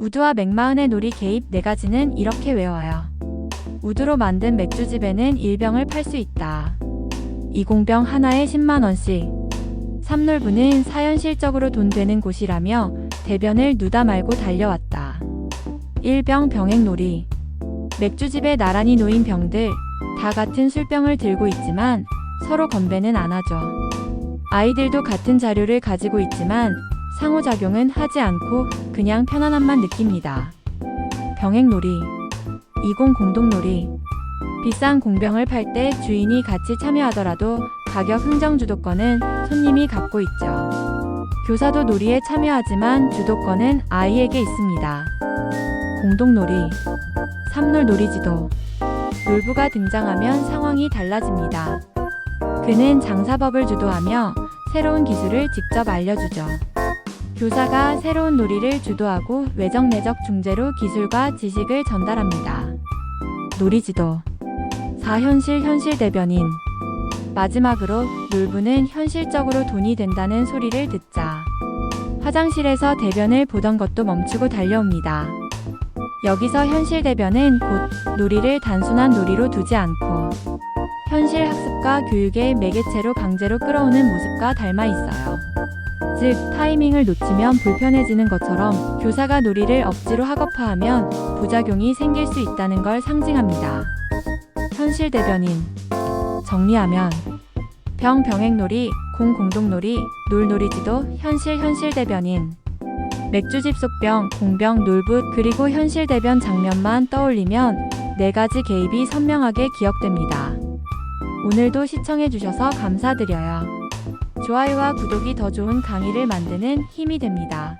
우드와 맥마흔의 놀이 개입 네 가지는 이렇게 외워요. 우드로 만든 맥주집에는 1병을 팔 수 있다. 20병 하나에 10만원씩. 삼놀부는 사연실적으로 돈 되는 곳이라며 대변을 누다 말고 달려왔다. 1병 병행놀이. 맥주집에 나란히 놓인 병들, 다 같은 술병을 들고 있지만 서로 건배는 안 하죠. 아이들도 같은 자료를 가지고 있지만 상호작용은 하지 않고 그냥 편안함만 느낍니다. 병행놀이. 20 공동놀이. 비싼 공병을 팔 때 주인이 같이 참여하더라도 가격 흥정 주도권은 손님이 갖고 있죠. 교사도 놀이에 참여하지만 주도권은 아이에게 있습니다. 공동놀이. 삼놀 놀이지도. 놀부가 등장하면 상황이 달라집니다. 그는 장사법을 주도하며 새로운 기술을 직접 알려주죠. 교사가 새로운 놀이를 주도하고 외적 내적 중재로 기술과 지식을 전달합니다. 놀이지도 4현실 현실 대변인 마지막으로 놀부는 현실적으로 돈이 된다는 소리를 듣자 화장실에서 대변을 보던 것도 멈추고 달려옵니다. 여기서 현실 대변은 곧 놀이를 단순한 놀이로 두지 않고 현실 학습과 교육의 매개체로 강제로 끌어오는 모습과 닮아 있어요. 즉, 타이밍을 놓치면 불편해지는 것처럼 교사가 놀이를 억지로 학업화하면 부작용이 생길 수 있다는 걸 상징합니다. 현실 대변인. 정리하면 병 병행놀이, 공 공동놀이, 놀 놀이지도, 현실 현실 대변인. 맥주집 속병, 공병, 놀붓, 그리고 현실 대변 장면만 떠올리면 네 가지 개입이 선명하게 기억됩니다. 오늘도 시청해주셔서 감사드려요. 좋아요와 구독이 더 좋은 강의를 만드는 힘이 됩니다.